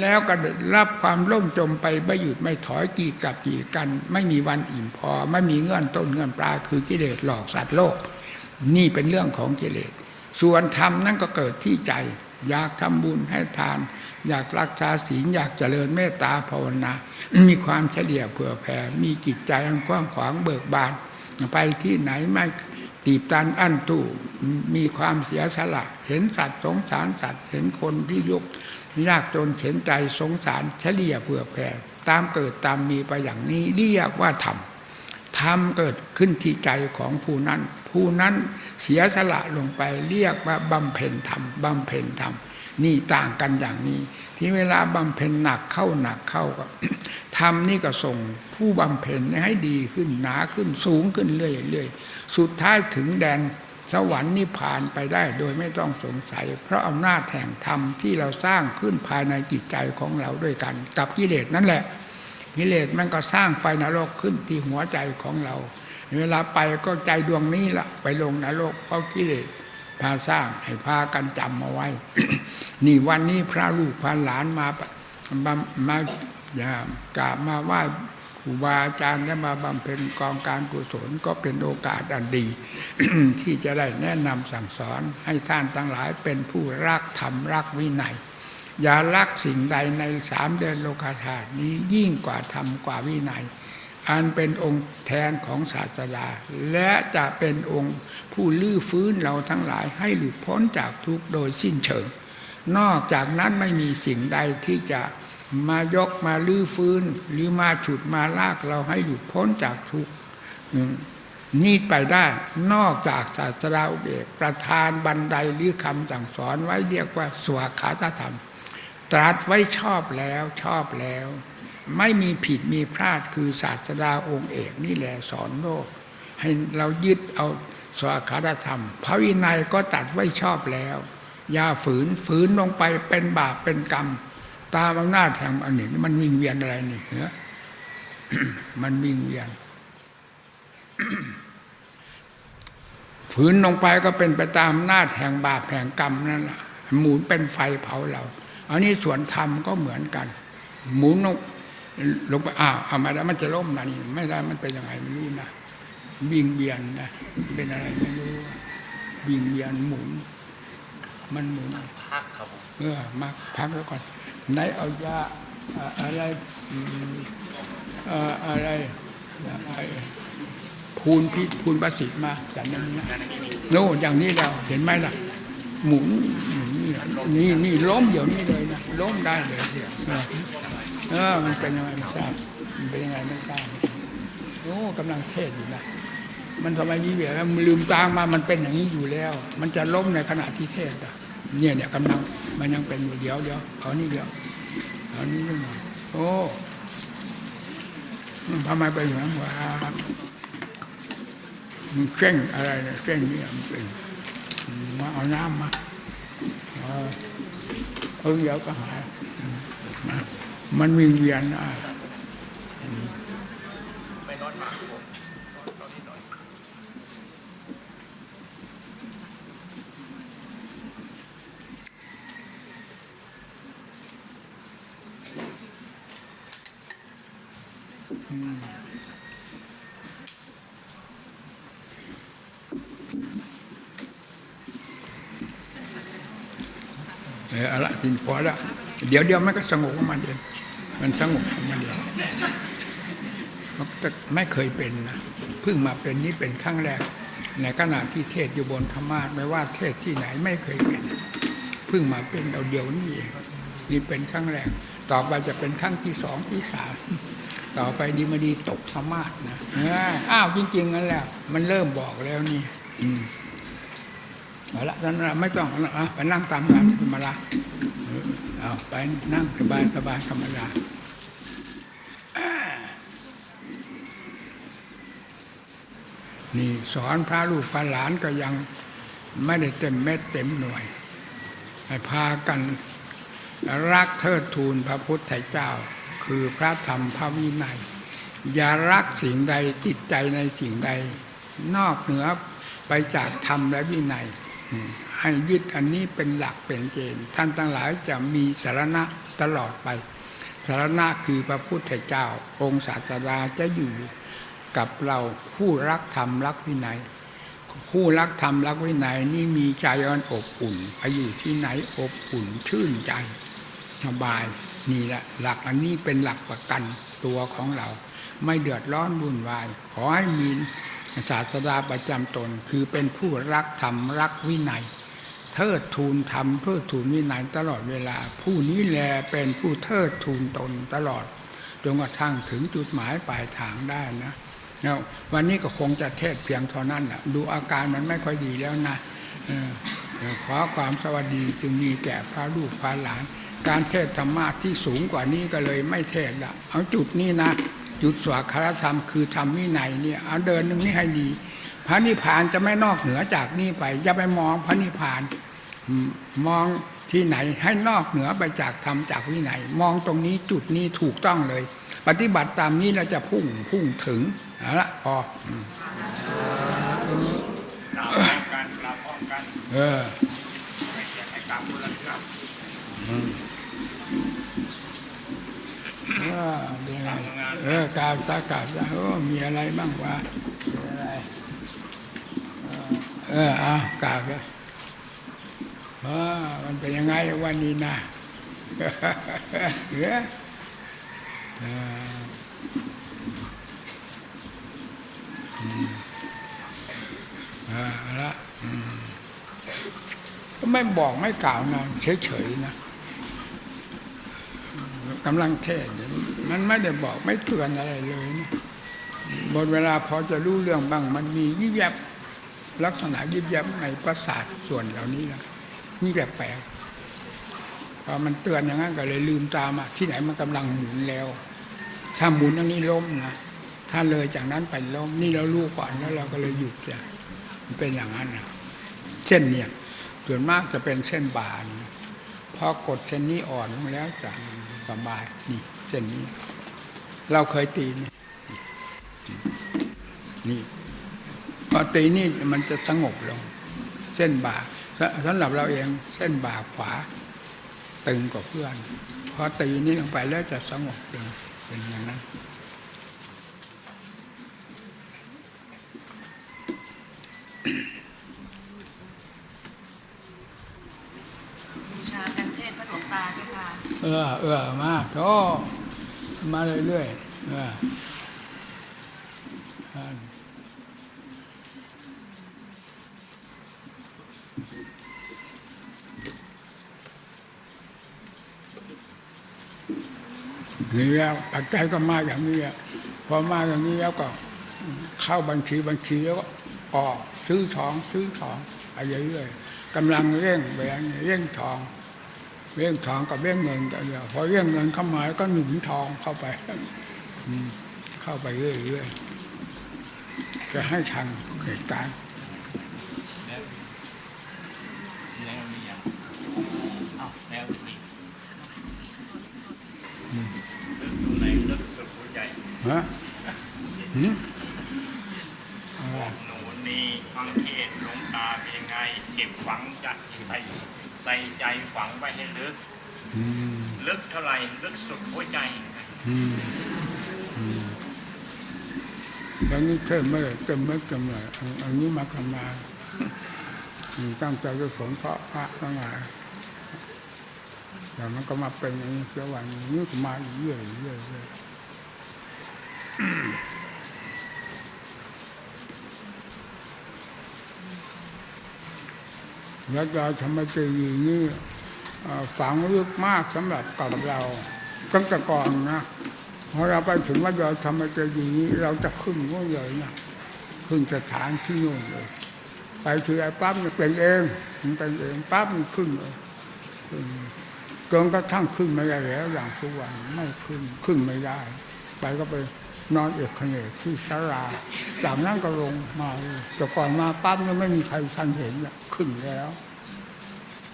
แล้วก็รับความล่มจมไปไม่หยุดไม่ถอยกี่กับกี่กัน ไม่มีวันอิ่มพอ ไม่มีเงื่อนต้นเงื่อนปลายคือกิเลสหลอกสัตว์โลก นี่เป็นเรื่องของกิเลส ส่วนธรรมนั่นก็เกิดที่ใจ อยากทำบุญให้ทาน อยากรักษาศีลอยากเจริญเมตตาภาวนา มีความเฉลี่ยเผื่อแผ่มีจิตใจอันกว้างขวางเบิกบาน ไปที่ไหนไม่ตีบตันอั้นตู้มีความเสียสละ เห็นสัตว์สงสารสัตว์เห็นคนที่ยก ยากจนเข็นใจสงสารเฉลี่ยเผื่อแผ่ตามเกิดตามมีไปอย่างนี้เรียกว่าธรรมธรรมเกิดขึ้นที่ใจของผู้นั้น ผู้นั้นเสียสละลงไปเรียกว่าบำเพ็ญธรรมบำเพ็ญธรรมนี่ต่างกันอย่างนี้ ที่เวลาบำเพ็ญหนักเข้าหนักเข้าก็ธรรมนี่ก็ส่งผู้บำเพ็ญให้ดีขึ้นหนาขึ้นสูงขึ้นเรื่อยๆสุดท้ายถึงแดน สวรรค์นิพพานไปได้โดยไม่ต้องสงสัย เพราะอำนาจแห่งธรรมที่เราสร้างขึ้นภายในจิตใจของเราด้วยกัน กับกิเลสนั่นแหละกิเลสมันก็สร้างไฟนรกขึ้นที่หัวใจของเรา เวลาไปก็ใจดวงนี้ละไปลงนรกเพราะกิเลสพาสร้างให้พากันจำมาไว้ นี่วันนี้พระลูกพระหลานมา มามาอย่ากราบมาไหว้ ครูบาอาจารย์และมาบำเพ็ญกองการกุศลก็เป็นโอกาสอันดี ที่จะได้แนะนำสั่งสอนให้ท่านทั้งหลายเป็นผู้รักธรรมรักวินัยอย่ารักสิ่งใดในสามเดือนโลกาธาตุนี้ยิ่งกว่าธรรมกว่าวินัย อันเป็นองค์แทนของศาสดา และจะเป็นองค์ผู้ลื้อฟื้นเราทั้งหลายให้หลุดพ้นจากทุกข์โดยสิ้นเชิง นอกจากนั้นไม่มีสิ่งใดที่จะ มายกมาลื้อฟื้น หรือมาฉุดมาลากเราให้หลุดพ้นจากทุกข์นี่ไปได้นอกจากศาสดาอุเบกประธานบันไดหรือคำสั่งสอนไว้เรียกว่าสวขาตธรรม ตรัสไว้ชอบแล้วชอบแล้ว ไม่มีผิดมีพลาดคือศาสดาองค์เอกนี่แหละสอนโลก ให้เรายึดเอาสวขาตธรรม พระวินัยก็ตัดไว้ชอบแล้ว อย่าฝืนฝืนลงไปเป็นบาปเป็นกรรม ตามอำนาจแห่งอันนี้มันวิ่งเวียนอะไรนี่เหรอมันวิ่งเวียนฝืนลงไปก็เป็นไปตามอำนาจแห่งบาปแห่งกรรมนั่นแหละหมุนเป็นไฟเผาเรา อันนี้ส่วนธรรมก็เหมือนกัน หมุนลงลงไปอ้าวเอามาแล้วมันจะล่มนะนี่ไม่ได้มันเป็นยังไงไม่รู้นะวิ่งเวียนนะเป็นอะไรไม่รู้วิ่งเวียนหมุน มันหมุนพักครับผมเออมาพักแล้วก่อน ไหนเอายาอะไรอะไรพูนพิษพูนประสิทธิ์มาจากนั้นนะโน่อย่างนี้แล้วเห็นไหมล่ะหมุนหมุนนี่นี่ล้มเดี๋ยวนี้เลยนะล้มได้เลยเดี๋ยวเออมันเป็นยังไงไม่ทราบมันเป็นยังไงไม่ทราบโอ้กำลังเทศอยู่นะมันทำไมมีเบียแล้วมันลืมตามามันเป็นอย่างนี้อยู่แล้ว มันจะล้มในขณะที่เทศอะเนี่ยเนี่ยกำลัง มันยังเป็นอยู่เดี๋ยวเดี๋ยวเอานี่เดี๋ยวเอานี่นิดหน่อยโอ้ทำไมไปอย่างนั้นวะมันเคร่งอะไรเนี่ยเคร่งเนี่ยมันเป็นมาเอาน้ำมาเอาเอเดี๋ยวก็หายมันวิ่งเวียนอะไม่ร้อนมาผมร้อนนิดหน่อย เออละทีนี้พอละเดี๋ยวเดียวมันก็สงบของมันเองมันสงบของมันเองแต่ไม่เคยเป็นนะเพิ่งมาเป็นนี่เป็นครั้งแรก ในขณะที่เทศอยู่บนธรรมาสไม่ว่าเทศที่ไหนไม่เคยเป็นเพิ่งมาเป็นเอาเดียวนี่เองนี่เป็นครั้งแรก ต่อไปจะเป็นครั้งที่สองที่สาม ต่อไปดีมาดีตกธรรมาสนะอ้าวจริงๆนั่นแหละมันเริ่มบอกแล้วนี่ อืมเอาละนั้นน่ะไม่ต้องอะไปนั่งตามกันธรรมดาเออเอาไปนั่งสบายสบายธรรมดาอ่านี่สอนพระลูกพระหลานก็ยังไม่ได้เต็มเม็ดเต็มหน่วยให้พากันรักเทิดทูนพระพุทธเจ้า คือพระธรรมพระวินัย อย่ารักสิ่งใดติดใจในสิ่งใด นอกเหนือไปจากธรรมและวินัยให้ยึดอันนี้เป็นหลักเป็นเกณฑ์ท่านทั้งหลายจะมีสารณะตลอดไปสารณะคือพระพุทธเจ้า องค์ศาสดาจะอยู่กับเราผู้รักธรรมรักวินัย ผู้รักธรรมรักวินัยนี่มีใจอันอบอุ่นไปอยู่ที่ไหนอบอุ่นชื่นใจ สบายนี่แหละหลักอันนี้เป็นหลักประกันตัวของเรา ไม่เดือดร้อนวุ่นวาย ขอให้มีศาสดาประจำตน คือเป็นผู้รักธรรมรักวินัยเทิดทูนธรรมเทิดทูนวินัยตลอดเวลา ผู้นี้แลเป็นผู้เทิดทูนตนตลอดจนกระทั่งถึงจุดหมายปลายทางได้นะแล้ววันนี้ก็คงจะเทศเพียงเท่านั้นแหละดูอาการมันไม่ค่อยดีแล้วนะขอความสวัสดีจึงมีแก่พระลูกพระหลาน การเทศธรรมะที่สูงกว่านี้ก็เลยไม่เทศละเอาจุดนี้นะ จุดสวากรธรรมคือธรรมวินัยเนี่ยเอาเดินตรงนี้ให้ดี พระนิพพานจะไม่นอกเหนือจากนี้ไปอย่าไปมองพระนิพพานมองที่ไหนให้นอกเหนือไปจากธรรมจากวินัย มองตรงนี้จุดนี้ถูกต้องเลย ปฏิบัติตามนี้เราจะพุ่งพุ่งถึงเอาละพออืมกราบพร้อมกันกราบพร้อมกันเออ ไม่เกียรติให้กราบคนละกาบเออเป็นไงเออกราบซะกราบซะโอ้มีอะไรบ้างวะอะไรเออเอากราบซะเออมันเป็นยังไงวันนี้นะเออเอออืมอ่าละก็ไม่บอกไม่กล่าวนะเฉยๆนะ กำลังเทศมันไม่ได้บอกไม่เตือนอะไรเลยนะหมดเวลาพอจะรู้เรื่องบ้าง มันมียิบยับลักษณะยิบยับในประสาทส่วนเหล่านี้นะนี่แปลกๆพอมันเตือนอย่างนั้นก็เลยลืมตามอะที่ไหนมันกำลังหมุนแล้ว ถ้าหมุนอันนี้ล้มนะถ้าเลยจากนั้นไปล้มนี่เรารู้ก่อนแล้วเราก็เลยหยุดจ้ะมันเป็นอย่างนั้นนะเส้นเนี่ยส่วนมากจะเป็นเส้นบานพอกดเส้นนี้อ่อนลงแล้วจะ สบายนี่เส้นนี้ เราเคยตีไหมนี่พอตีนี่มันจะสงบลง เส้นบ่าสำหรับเราเองเส้นบ่าขวา ตึงกว่าเพื่อนพอตีนี่ลงไปแล้วจะสงบลงเป็นอย่างนั้น บูชากันเทศพระหลวงตาเจ้าค่ะ เออเออมาโธ่มาเรื่อยๆเออนี่แล้วปัจจัยก็มาอย่างนี้อะพอมาอย่างนี้แล้วก็เข้าบัญชีบัญชีแล้วก็ออกซื้อทองซื้อทองไปเรื่อยๆกำลังเร่งแหวนเร่งทอง เรื่องทองกับเรื่องเงินกันเดียวพอเรื่องเงินเข้ามาก็หนุนทองเข้าไปอืมเข้าไปเรื่อยๆจะให้ทันเหตุการณ์แล้วแล้วนี่ยังเอ้าแล้วนี่เลิกดูในเลิกสุดหัวใจฮะหืมอะไรหนูนี่ฟังเทศน์หลวงตาเป็นยังไง เก็บฝังจัดใส่ใส่ใจฝัง ไว้ให้ลึกอืมลึกเท่าไหร่ลึกสุดหัวใจอืมอืมแล้วนี่เทศไม่ได้เต็มไม่เต็มเลยอันอันนี้มาทำมาอืมตั้งใจจะสงเคราะห์พระทั้งหลายแต่มันก็มาเป็นอย่างนี้เสียวันนี้ก็มาเรื่อยๆเรื่อยๆเรื่อยๆแล้วเราทำไมจะอย่างนี้เอ่อ ฝังลึกมากสำหรับกับเราตั้งแต่ก่อนนะพอเราไปถึงวัดยอยธรรมเจดีย์นี้เราจะขึ้นก็เลยนะขึ้นสถานที่นู่นเลยไปทีไรปั๊บมันเป็นเองมันเป็นเองปั๊บมันขึ้นเลยขึ้นจนกระทั่งขึ้นไม่ได้แล้ว อย่างทุกวันไม่ขึ้นขึ้นไม่ได้ ไปก็ไปนอนเอกเขนกที่ศาลาจากนั้นก็ลงมาแต่ก่อนมาปั๊บยังไม่มีใครทันเห็นขึ้นแล้ว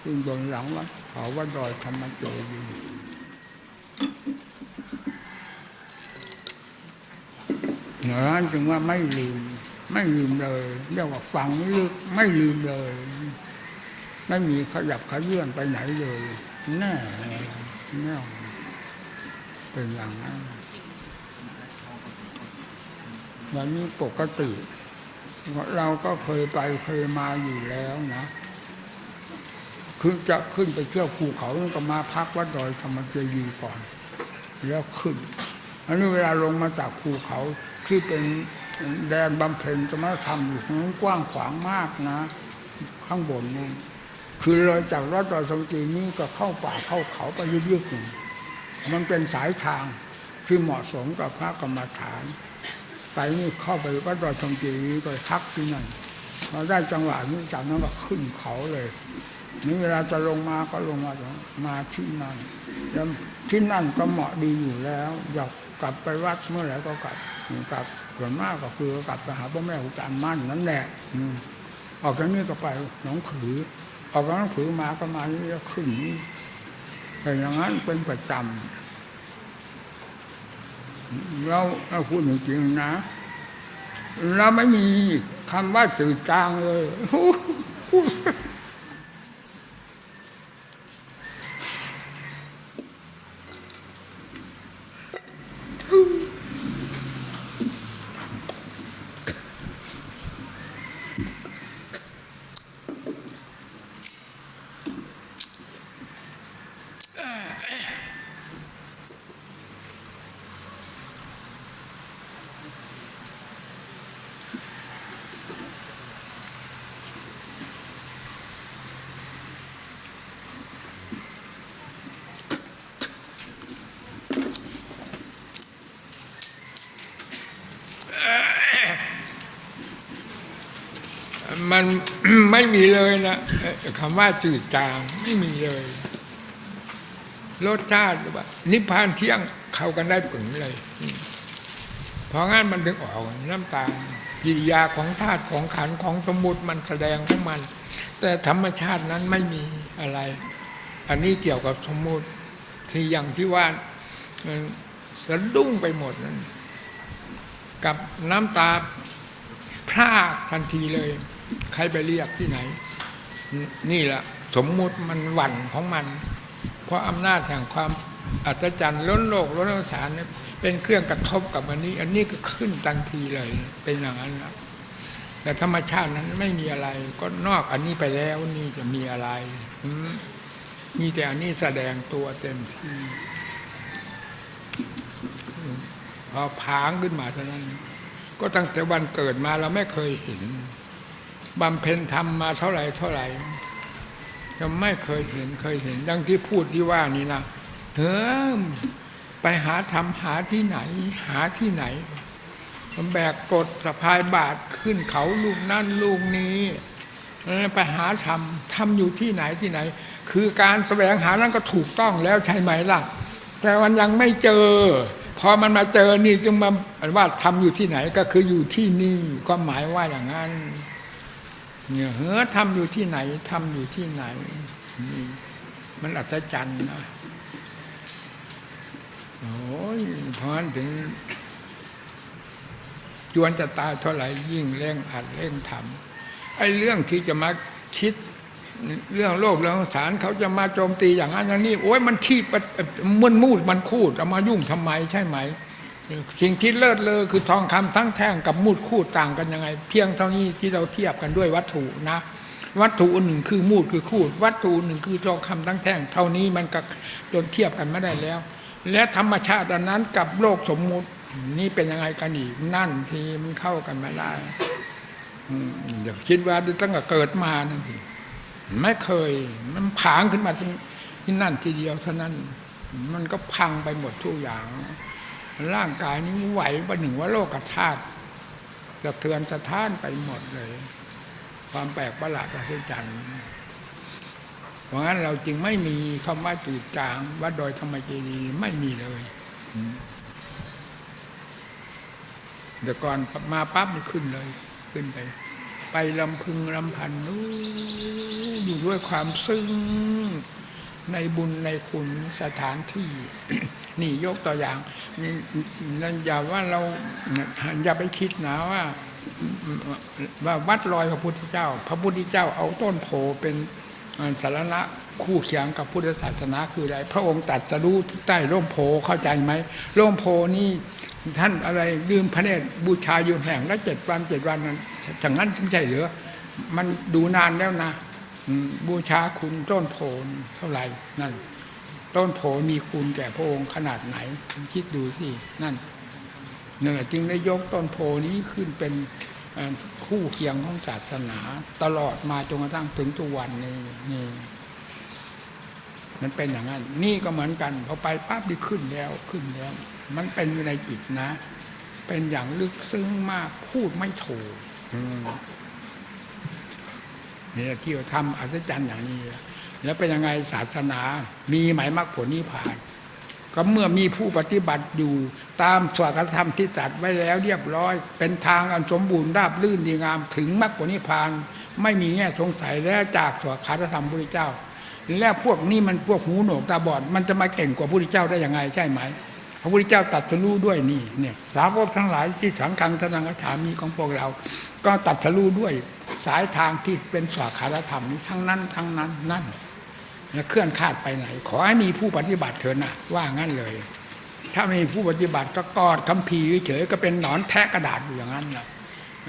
ขึ้นบนหลังวัดเขาว่าดอยธรรมเจดีย์อย่างนั้นจึงว่าไม่ลืม ไม่ลืมเลยเรียกว่าฝังลึกไม่ลืมเลย ไม่มีขยับขยื่นไปไหนเลยแน่แน่เป็นอย่างนั้นวันนี้ปกติ เราก็เคยไปเคยมาอยู่แล้วนะ คือจะขึ้นไปเที่ยวภูเขาก็มาพักวัดดอยสมเจดีก่อน แล้วขึ้นอันนี้เวลาลงมาจากภูเขาที่เป็นแดนบำเพ็ญสมณธรรมอยู่ข้างนั้นกว้างขวางมากนะ ข้างบนนี่คือเลยจากวัดดอยสมเจดีย์นี้ก็เข้าป่าเข้าเขาไปยึกๆหนึ่งมันเป็นสายทางที่เหมาะสมกับพระกรรมฐานไปนี่เข้าไปวัดดอยสมเจดีย์ก็พักที่นั่นพอได้จังหวะนี้จากนั้นก็ขึ้นเขาเลย นี่เวลาจะลงมาก็ลงมามาที่นั่นแล้วที่นั่นก็เหมาะดีอยู่แล้วอยากกลับไปวัดเมื่อไหร่ก็กลับกลับส่วนมากก็คือกลับไปหาพ่อแม่ครูอาจารย์มั่นนั่นแหละอือกจากนี้ก็ไปหนองขือ ออกจากหนองขือมาก็มานี่ขึ้นนี่แต่อย่างนั้นเป็นประจำเราเราพูดจริงๆนะเราไม่มีคำว่าสื่อจางเลย มันไม่มีเลยนะคำว่าจืดจางไม่มีเลยรสชาติหรือว่า นิพพานเที่ยงเข้ากันได้ผึงเลย เพราะงั้นมันถึงออกน้ำตาลกิริยาของธาตุของขันของสมุติมันแสดงของมัน แต่ธรรมชาตินั้นไม่มีอะไร อันนี้เกี่ยวกับสมมุติที่อย่างที่ว่ามันสะดุ้งไปหมดนั้น กับน้ำตาพรากทันทีเลย ใครไปเรียกที่ไหน นี่แหละสมมุติมันหวั่นของมัน เพราะอำนาจแห่งความอัศจรรย์ล้นโลกล้นสารเนี่เป็นเครื่องกระทบกับอันนี้ อันนี้ก็ขึ้นทันทีเลย เป็นอย่างนั้นนะแต่ธรรมชาตินั้นไม่มีอะไร ก็นอกอันนี้ไปแล้วนี่จะมีอะไรมีแต่อันนี้แสดงตัวเต็มที่พอผางขึ้นมาเท่านั้น ก็ตั้งแต่วันเกิดมาเราไม่เคยเห็น บำเพ็ญธรรมมาเท่าไหร่เท่าไหร่จะไม่เคยเห็นเคยเห็น ดังที่พูดที่ว่านี่นะเฮ้ยไปหาธรรมหาที่ไหน หาที่ไหนมันแบกกดสะพายบาทขึ้นเขาลูกนั่นลูกนี้ออไปหาธรรมธรรมอยู่ที่ไหนที่ไหน คือการแสวงหานั้นก็ถูกต้องแล้วใช่ไหมล่ะ แต่มันยังไม่เจอ พอมันมาเจอนี่จึงมาว่าทำอยู่ที่ไหนก็คืออยู่ที่นี่ก็หมายว่าอย่างนั้น เนี่ยเฮ้อทำอยู่ที่ไหนทำอยู่ที่ไหนนี่มันอัศจรรย์นะโอ้ยเพราะฉะนั้นถึงจวนจะตายเท่าไหร่ยิ่งเร่งอัดเร่งทำไอ้เรื่องที่จะมาคิดเรื่องโลกเรื่องสารเขาจะมาโจมตีอย่างนั้นอย่างนี้โอ้ยมันขี้มันมูดมันคูดเอามายุ่งทำไมใช่ไหม สิ่งที่เลิศเลอคือทองคำทั้งแท่งกับมูดคูดต่างกันยังไง เพียงเท่านี้ที่เราเทียบกันด้วยวัตถุนะ วัตถุหนึ่งคือมูดคือคูดวัตถุหนึ่งคือทองคำทั้งแท่ง เท่านี้มันก็จนเทียบกันไม่ได้แล้ว และธรรมชาติอันนั้นกับโลกสมมุตินี่เป็นยังไงกันอีกนั่นทีมันเข้ากันไม่ได้อย่าคิดว่าตั้งแต่เกิดมานั่นทีไม่เคย มันผางขึ้นมาที่นั่นทีเดียวเท่านั้น มันก็พังไปหมดทุกอย่าง ร่างกายนี้ไหวประหนึ่งว่าโลกธาตุจะเทือนสะท้านไปหมดเลย ความแปลกประหลาดอัศจรรย์เพราะงั้นเราจึงไม่มีคำว่าจืดจางว่าโดยธรรมเจดีไม่มีเลยเดี๋ยวก่อนมาปั๊บนี่ขึ้นเลย ขึ้นไป ไปลำพึงลำพันนู้อยู่ด้วยความซึ้ง ในบุญในคุณสถานที่ นี่ยกตัวอย่างนั่นอย่าว่าเราอย่าไปคิดนะว่าว่าวัดลอยพระพุทธเจ้า พระพุทธเจ้าเอาต้นโพเป็นสารณะคู่เคียงกับพุทธศาสนาคืออะไร พระองค์ตัดจะรู้ใต้ร่มโพเข้าใจไหมร่มโพนี่ท่านอะไรลืมพระเนตรบูชาอยู่แห่งละเจ็ดวันเจ็ดวันนั้นอย่างนั้นไม่ใช่เหรือมันดูนานแล้วนะ บูชาคุณต้นโพนเท่าไหร่นั่น ต้นโพมีคุณแก่พระองค์ขนาดไหน คิดดูสินั่นเนี่ยจึงได้ยกต้นโพนี้ขึ้นเป็นคู่เคียงของศาสนา ตลอดมาจนกระทั่งถึงทุกวันนี้นี่มันเป็นอย่างนั้น นี่ก็เหมือนกันพอไปปั๊บดีขึ้นแล้วขึ้นแล้ว มันเป็นอยู่ในจิตนะ เป็นอย่างลึกซึ้งมากพูดไม่ถูก อืมนี่ที่เราทำอัศจรรย์อย่างนี้ แล้วเป็นยังไงศาสนา มีหมายมรรคผลนิพพาน ก็เมื่อมีผู้ปฏิบัติอยู่ตามสวดธรรมที่ตัดไว้แล้วเรียบร้อย เป็นทางอันสมบูรณ์ราบลื่นดีงามถึงมรรคผลนิพพาน ไม่มีแง่สงสัยแล้วจากสวดคาถธรรมพระพุทธเจ้า แล้วพวกนี้มันพวกหูหนวกตาบอด มันจะมาเก่งกว่าพระพุทธเจ้าได้ยังไงใช่ไหมพระพุทธเจ้าตัดสรู้ด้วยนี่เนี่ยสาวกทั้งหลายที่สังฆังทนังกฉามีของพวกเรา ก็ตัดสรู้ด้วย สายทางที่เป็นสวดคาถธรรมนี้ทั้งนั้น ทั้งนั้นนั่นเคลื่อนคาดไปไหน ขอให้มีผู้ปฏิบัติเถอะนะว่างั้นเลย ถ้าไม่มีผู้ปฏิบัติก็กอดคำพีร์เฉยๆก็เป็นหนอนแทะกระดาษอยู่อย่างนั้นแหละ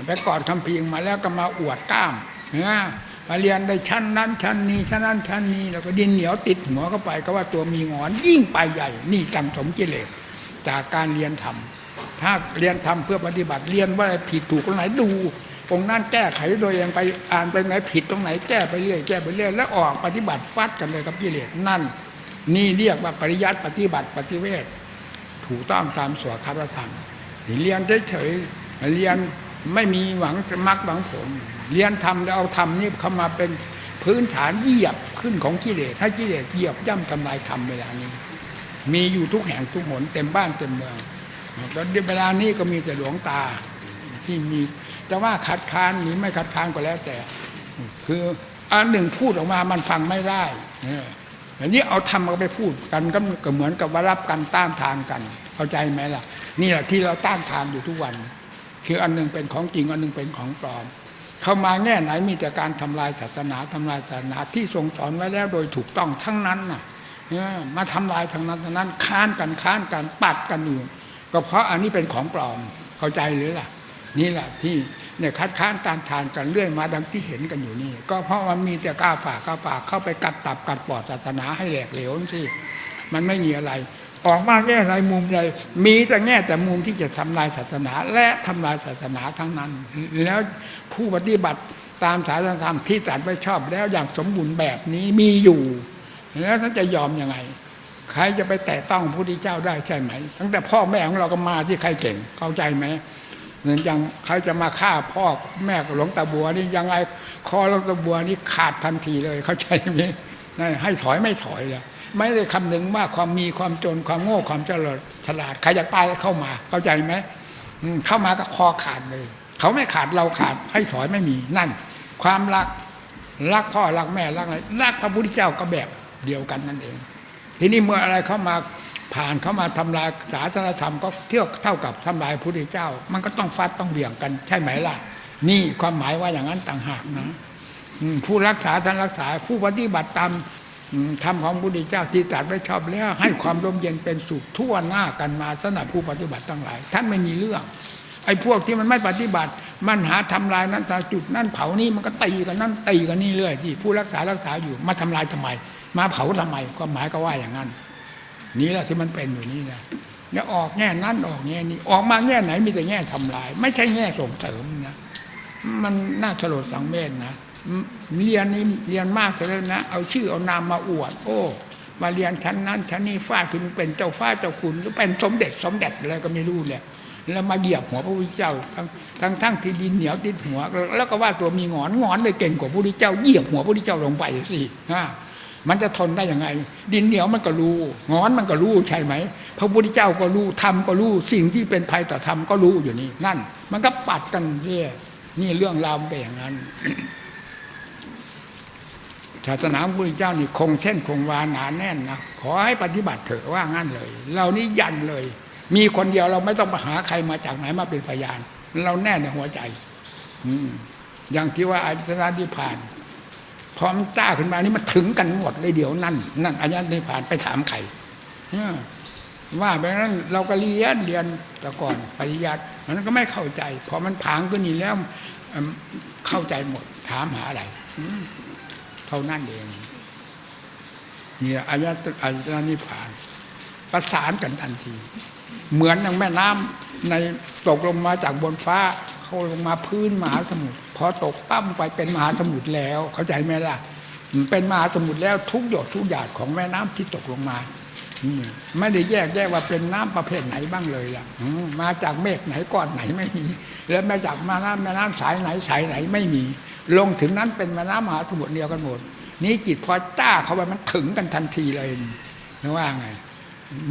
ไปกอดคำพีร์มาแล้วก็มาอวดกล้ามนะมาเรียนได้ชั้นนั้นชั้นนี้ชั้นนั้นชั้นนี้แล้วก็ดินเหนียวติดหัวเข้าไป ก็ว่าตัวมีหงอนยิ่งไปใหญ่ นี่สังสมกิเลสจากการเรียนธรรมถ้าเรียนธรรมเพื่อปฏิบัติเรียนว่าผิดถูกตรงไหนดู ตรงนั้นแก้ไขโดยยังไปอ่านไปไหนผิดตรงไหนแก้ไปเรื่อยแก้ไปเรื่อยแล้วออกปฏิบัติฟัดกันเลยกับกิเลสนั่น นี่เรียกว่าปริยัติปฏิบัติปฏิเวทถูกต้องตามสวดคาถธรรมเรียนเฉยๆเรียนไม่มีหวังจะมักหวังผลเรียนทำแล้วเอาธรรมนี่เข้ามาเป็นพื้นฐานเหยียบขึ้นของกิเลสให้กิเลสเหยียบย่ำทำลายธรรมเวลานี้ มีอยู่ทุกแห่งทุกหนเต็มบ้านเต็มเมืองแล้วเวลานี้ก็มีแต่หลวงตาที่มี แต่ว่าคัดค้านหรือไม่คัดค้านก็แล้วแต่ คืออันหนึ่งพูดออกมามันฟังไม่ได้เอออย่างนี้เอาทำมาไปพูดกันก็กเหมือนกับว่ารับกันต้านทานกัน เข้าใจไหมล่ะ นี่แหละที่เราต้านทานอยู่ทุกวัน คืออันหนึงเป็นของจริงอันหนึงเป็นของปลอม เข้ามาแง่ไหนมีแต่การทำลายศาสนาทำลายศาสนาที่ทรงสอนไว้แล้วโดยถูกต้องทั้งนั้นน่ะมาทำลายทั้งนั้นทั้งนั้นค้านกันค้านกันปัดกันอยู่ก็เพราะอันนี้เป็นของปลอมเข้าใจหรือล่ะ นี่แหละที่เนี่ยคัดค้านต้านทานกันเรื่อยมาดังที่เห็นกันอยู่นี่ ก็เพราะมันมีแต่กล้าฝากกล้าฝากเข้าไปกัดตับกัดปอดศาสนาให้แหลกเหลวสิมันไม่มีอะไร ออกมาแง่ไรมุมใดมีแต่แง่แต่มุมที่จะทำลายศาสนา และทำลายศาสนาทั้งนั้น แล้วผู้ปฏิบัติตามศาสนธรรมที่ตรัสไว้ชอบแล้วอย่างสมบูรณ์แบบนี้มีอยู่ แล้วท่านจะยอมยังไง ใครจะไปแตะต้องพระพุทธเจ้าได้ใช่ไหม ตั้งแต่พ่อแม่ของเราก็มาที่ใครเก่งเข้าใจไหม อนย่างใครจะมาฆ่าพ่อแม่หลวงตาบัวนี่ยังไงคอหลวงตาบัวนี่ขาดทันทีเลยเข้าใจไหมให้ถอยไม่ถอยเลยไม่ได้คำนึงว่าความมีความจนความโง่ความเจริญฉลาดใครอยากตายเข้ามา เข้าใจไหมเข้ามาก็คอขาดเลย เขาไม่ขาดเราขาดให้ถอยไม่มีนั่น ความรักรักพ่อรักแม่รักอะไรรักพระพุทธเจ้าก็แบบเดียวกันนั่นเอง ทีนี้เมื่ออะไรเข้ามา ผ่านเข้ามาทำลายศาสนธรรมก็เที่ยวเท่ากับทำลายพระพุทธเจ้า มันก็ต้องฟัดต้องเบี่ยงกันใช่ไหมล่ะ นี่ความหมายว่าอย่างนั้นต่างหากนะผู้รักษาท่านรักษาผู้ปฏิบัติตามธรรมของพระพุทธเจ้าที่ตรัสไว้ชอบแล้ว ให้ความร่มเย็นเป็นสุขทั่วหน้ากันมาสำหรับผู้ปฏิบัติทั้งหลาย ท่านไม่มีเรื่องไอ้พวกที่มันไม่ปฏิบัติ มันหาทำลายนั้นตาจุดนั่นเผานี่มันก็ตีกันนั่นตีกันนี่เรื่อยที่ผู้รักษารักษาอยู่มาทำลายทำไม มาเผาทำไมความหมายก็ว่าอย่างนั้น นี่แหละที่มันเป็นอยู่นี่นะแล้วออกแง่นั้นออกแง่นี้ออกมาแง่ไหนมีแต่แง่ทำลาย ไม่ใช่แง่ส่งเสริมนะมันน่าสลดสังเวชนะเรียนนี่เรียนมากเลยนะ เอาชื่อเอานามมาอวด โอ้ มาเรียนชั้นนั้นชั้นนี้ฟาดขึ้นเป็นเจ้าฟ้าเจ้าคุณหรือเป็นสมเด็จสมเด็จอะไรก็ไม่รู้เลยแล้วมาเหยียบหัวพระพุทธเจ้าทั้งทั้งทั้งที่ดินเหนียวติดหัว แล้วก็ว่าตัวมีงอนงอนเลยเก่งกว่าพระพุทธเจ้าเหยียบหัวพระพุทธเจ้าลงไปสิฮะ มันจะทนได้ยังไง ดินเหนียวมันก็รู้งอนมันก็รู้ใช่ไหมพระพุทธเจ้าก็รู้ธรรมก็รู้สิ่งที่เป็นภัยต่อธรรมก็รู้อยู่นี่นั่น มันก็ปัดกันเรื่อยนี่เรื่องราวเป็นอย่างนั้นศาสนาพระพุทธเจ้านี่คงเช่นคงวาหนาแน่นนะขอให้ปฏิบัติเถอะว่างั้นเลย เรานี่ยันเลย มีคนเดียวเราไม่ต้องไปหาใครมาจากไหนมาเป็นพยาน เราแน่ในหัวใจ อืมอย่างที่ว่าอาจารย์ที่ผ่าน พอมันจ้าขึ้นมานี่มันถึงกันหมดเลยเดี๋ยวนั่นนั่นอันนี้นิพพานไปถามใครว่าไปนั้นเราก็เรียนเรียนแต่ก่อนปริยัติมันก็ไม่เข้าใจ พอมันผางขึ้นนี่แล้วเข้าใจหมด ถามหาอะไรเท่านั้นเองเนี่ยอายะอายะนิพาน ประสานกันทันที เหมือนอย่างแม่น้ำในตกลงมาจากบนฟ้า เข้าลงมาพื้นมหาสมุทรพอตกปั้มไปเป็นมหาสมุทรแล้ว เข้าใจไหมล่ะเป็นมหาสมุทรแล้วทุกหยดทุกหยาดของแม่น้ำที่ตกลงมาอมไม่ได้แยกแยกว่าเป็นน้ำประเภทไหนบ้างเลยล่ะอืมาจากเมฆไหนก้อนไหนไม่มี แล้วมาจากมาน้ำแม่น้ำสายไหนสายไหนไม่มี ลงถึงนั้นเป็นแม่น้ำมหาสมุทรเดียวกันหมด นี่จิตพอจ้าเข้าไปมันถึงกันทันทีเลยนี่ว่าไง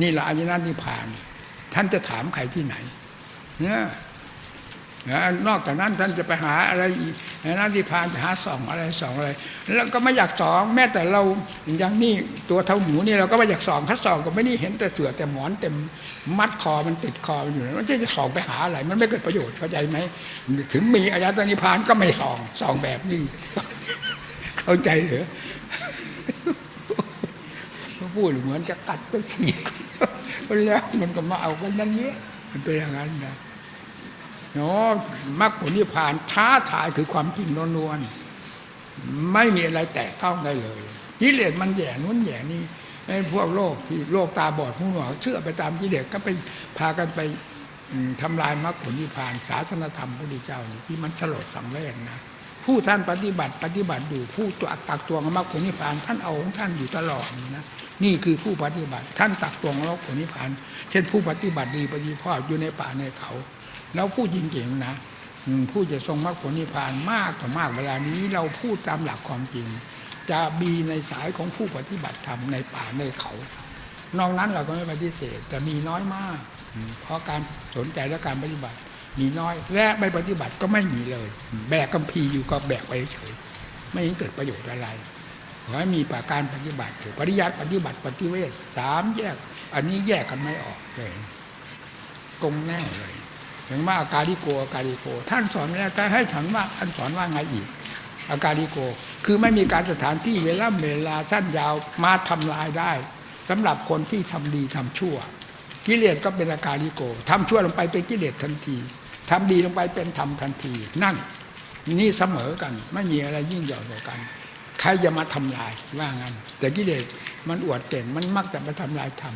นี่ละอายนะนิพาน ท่านจะถามใครที่ไหน เนี่ย นะนอกจากนั้นท่านจะไปหาอะไรอีกอายนะนิพานไปหาส่องอะไรส่องอะไร แล้วก็ไม่อยากส่องแม้แต่เราอย่างนี่ตัวเท่าหมูนี่เราก็ไม่อยากส่องถ้าส่องก็ไม่นี่เห็นแต่เสือแต่หมอนเต็มมัดคอมันติดคอมันอยู่มันจะส่องไปหาอะไร มันไม่เกิดประโยชน์เข้าใจไหมถึงมีอายตนะนิพานก็ไม่ส่องส่องแบบนี้ เข้าใจเหรือพูดเหมือนจะกัดจะฉีกแล้วมันก็มาเอากันนั่นเนี้ยมันเป็นอย่างนั้นนะ เนาะมรรคผลนิพพานท้าทายคือความจริงนวลๆไม่มีอะไรแตะต้องได้เลยกิเลสมันแย่นู้นแย่นี่ไอ้พวกโลกที่โลกตาบอดหูหนวกเชื่อไปตามกิเลสก็ไปพากันไปอืมทำลายมรรคผลนิพพานศาสนธรรมพระพุทธเจ้านี่ที่มันสลดสังเวชนะผู้ท่านปฏิบัติปฏิบัติอยู่ผู้ตัวตักตวงมรรคผลนิพพานท่านเอาของท่านอยู่ตลอดนะนี่คือผู้ปฏิบัติ ท่านตักตวงมรรคผลนิพพาน เช่นผู้ปฏิบัติดีปฏิบัติอยู่ในป่าในเขา แล้วพูดจริงๆนะผู้จะทรงมรรคผลนิพพานมากต่อมากเวลานี้เราพูดตามหลักความจริง จะมีในสายของผู้ปฏิบัติธรรมในป่าในเขา นอกนั้นเราก็ไม่ปฏิเสธ แต่มีน้อยมาก เพราะการสนใจและการปฏิบัติ มีน้อย และไม่ปฏิบัติก็ไม่มีเลย แบกกัมพีอยู่ก็แบกไปเฉยไม่เห็นเกิดประโยชน์อะไรขอให้มีประการปฏิบัติเถอปริยัติปฏิบัติปฏิเวทสามแยก อันนี้แยกกันไม่ออกเลยกงแน่เลย ถึงว่าอาการิโกอาการิโก ท่านสอนแล้วแต่ให้ฉันว่าท่านสอนว่าไงอีก อาการิโก คือไม่มีการสถานที่เวลาเวลาสั้นยาวมาทำลายได้สำหรับคนที่ทำดีทำชั่ว กิเลสก็เป็นอาการิโกทำชั่วลงไปเป็นกิเลสทันทีทำดีลงไปเป็นธรรมทันที นั่นนี่เสมอกัน ไม่มีอะไรยิ่งใหญ่กว่ากัน ใครจะมาทำลายว่างั้น แต่กิเลสมันอวดเก่งมันมักจะมาทำลายธรรม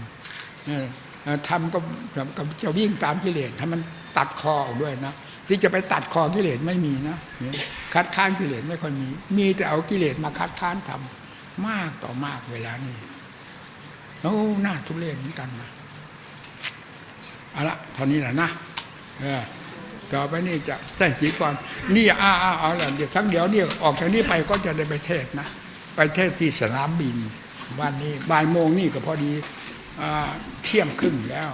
ธรรมก็ก็จะวิ่งตามกิเลสให้มัน ตัดคอออกด้วยนะที่จะไปตัดคอกิเลสไม่มีนะคัดค้านกิเลสไม่ค่อยมี มีแต่เอากิเลสมาคัดค้านทำมากต่อมากเวลานี้โอ้หน้าทุเรศเหมือนกันนะเอาละเท่านี้แหละนะเออต่อไปนี่จะแจ้งสีก่อนนี่อ้าอ้าเอาละเดี๋ยวทั้งเดี๋ยวเนี่ยออกจากนี้ไปก็จะได้ไปเทศน์นะไปเทศน์ที่สนามบินวันนี้บ่ายโมงนี่ก็พอดีอเที่ยงครึ่งแล้ว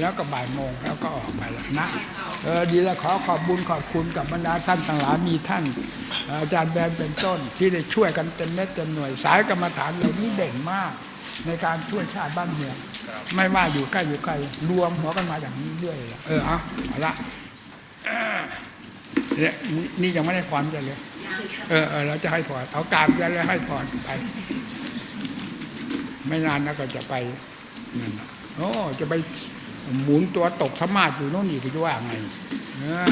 แล้วก็บ่ายโมงแล้วก็ออกไปแล้วนะเออดีแล้วขอขอบบุญขอบคุณกับบรรดาท่านทั้งหลายมีท่าน อาจารย์แบนเป็นต้นที่ได้ช่วยกันเต็มเม็ดเต็มหน่วยสายกรรมฐานเหล่านี้เด่นมาก ในการช่วยชาติบ้านเมืองไม่ว่าอยู่ใกล้อยู่ไกลรวมหัวกันมาอย่างนี้เรื่อยเลยเออเอาเอาละเนี่ยนี่ยังไม่ได้พรกันเลยเออเออเราจะให้พรเอากราบกันเลยให้พรไป ไม่นานนะก็จะไปนั่นโอ้จะไป หมุนตัวตกธรรมาอยู่โน่นอีกจะว่าไงเออ